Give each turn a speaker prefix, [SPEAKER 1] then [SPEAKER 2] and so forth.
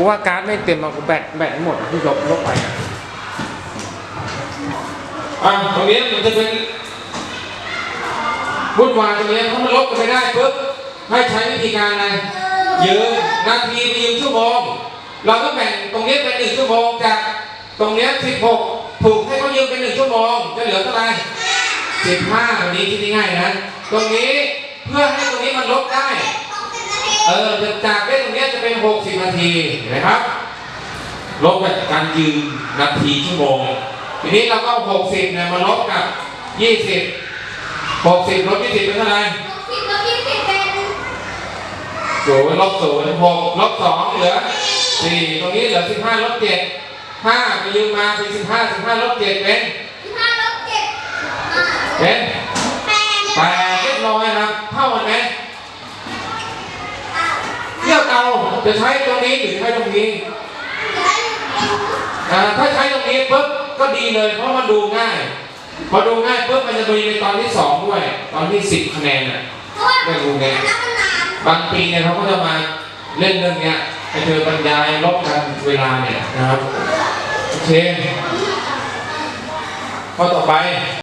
[SPEAKER 1] กูว่าการ์ดไม่เต็มมากูแบตแบตหมดที่ลบลบไปอะ
[SPEAKER 2] ตรงนี้มันจะเป็นวุ่นวายตรงนี้ถ้าะมันลบกันไม่ได้ปุ๊บให้ใช้วิธีการอะไรยืมนาทีไปยืมชั่วโมง เราก็แบ่งตรงนี้เป็นหนึ่งชั่วโมงจากตรงนี้สิบหกถูกให้เขายืมเป็นหนึ่งชั่วโมงจะเหลือเท่าไหร่สิบห้าวันนี้คิดง่ายๆนะ ตรงนี้เพื่อให้ตรงนี้มันลบได้ เออจะจากเลข เป็น 60 นาทีนไหมครับลบกับการยืนนาทีชั่วโมง ทีนี้เราก็ 60เนี่ยมาลบกับ 20 60ลบ20เป็นเท่าไหร่ศูนย์ลบศูนย์หกลบสองเหลือสี่ตรงนี้เหลือ15ลบเจ็ดห้าไปยืมมาเป็น15 15ลบเจ็ดเป็นสิบห้าลบเป็นแปดเรียบร้อยครับเท่ากันไหมเทียบเอา จะใช้ตรงนี้หรือใช้ตรงนี้อ่าถ้าใช้ตรงนี้ปุ๊บก็ดีเลยเพราะมันดูง่าย พอดูง่ายปุ๊บมันจะมีในตอนที่สองด้วย ตอนที่สิบคะแนนน่ะไม่รู้ไงบางปีเนี่ยเขาก็จะมาเล่นเรื่องเนี้ยให้เธอบรรยายลบกันเวลาเนี่ยนะครับ โอเคข้อต่อไป